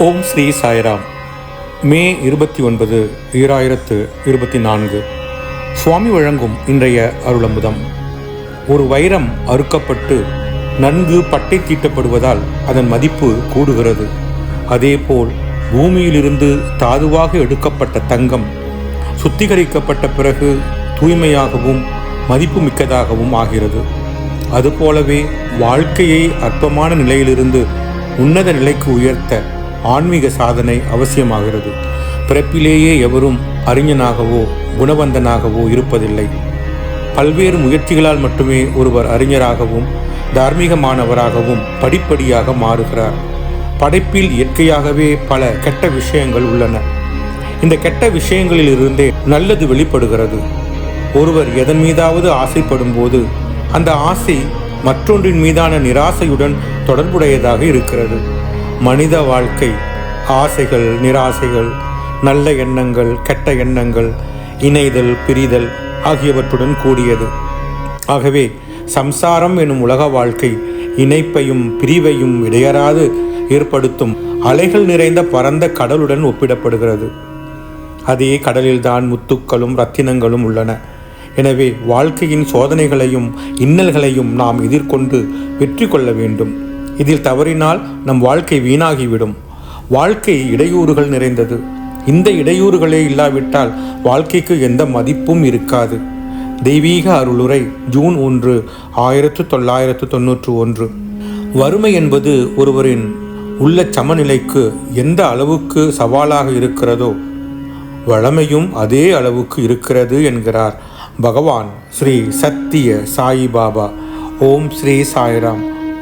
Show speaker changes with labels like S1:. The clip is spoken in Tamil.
S1: ஓம் ஸ்ரீ சாய்ராம். மே இருபத்தி ஒன்பது ஈராயிரத்து இருபத்தி நான்கு. சுவாமி வழங்கும் இன்றைய அருளமுதம். ஒரு வைரம் அறுக்கப்பட்டு நன்கு பட்டை தீட்டப்படுவதால் அதன் மதிப்பு கூடுகிறது. அதேபோல் பூமியிலிருந்து தாதுவாக எடுக்கப்பட்ட தங்கம் சுத்திகரிக்கப்பட்ட பிறகு தூய்மையாகவும் மதிப்பு மிக்கதாகவும் ஆகிறது. அதுபோலவே வாழ்க்கையை அற்பமான நிலையிலிருந்து உன்னத நிலைக்கு உயர்த்த ஆன்மீக சாதனை அவசியமாகிறது. பிறப்பிலேயே எவரும் அறிஞனாகவோ குணவந்தனாகவோ இருப்பதில்லை. பல்வேறு முயற்சிகளால் மட்டுமே ஒருவர் அறிஞராகவும் தார்மீகமானவராகவும் படிப்படியாக மாறுகிறார். படைப்பில் இயற்கையாகவே பல கெட்ட விஷயங்கள் உள்ளன. இந்த கெட்ட விஷயங்களிலிருந்தே நல்லது வெளிப்படுகிறது. ஒருவர் எதன் மீதாவது ஆசைப்படும் போது அந்த ஆசை மற்றொன்றின் மீதான நிராசையுடன் தொடர்புடையதாக இருக்கிறது. மனித வாழ்க்கை. ஆசைகள் நிராசைகள் நல்ல எண்ணங்கள் கெட்ட எண்ணங்கள் இணைதல் பிரிதல் ஆகியவற்றுடன் கூடியது. ஆகவே சம்சாரம் எனும் உலக வாழ்க்கை இணைப்பையும் பிரிவையும் இடையறாது ஏற்படுத்தும் அலைகள் நிறைந்த பரந்த கடலுடன் ஒப்பிடப்படுகிறது. அதே கடலில்தான் முத்துக்களும் ரத்தினங்களும் உள்ளன. எனவே வாழ்க்கையின் சோதனைகளையும் இன்னல்களையும் நாம் எதிர்கொண்டு வெற்றி கொள்ள வேண்டும். இதில் தவறினால் நம் வாழ்க்கை வீணாகிவிடும். வாழ்க்கை இடையூறுகள் நிறைந்தது. இந்த இடையூறுகளே இல்லாவிட்டால் வாழ்க்கைக்கு எந்த மதிப்பும் இருக்காது. தெய்வீக அருளுரை ஜூன் ஒன்று ஆயிரத்து தொள்ளாயிரத்து தொன்னூற்று ஒன்று. வறுமை என்பது ஒருவரின் உள்ள சமநிலைக்கு எந்த அளவுக்கு சவாலாக இருக்கிறதோ வளமையும் அதே அளவுக்கு இருக்கிறது என்கிறார் பகவான் ஸ்ரீ சத்திய சாயி பாபா ஓம் ஸ்ரீ சாய்ராம்.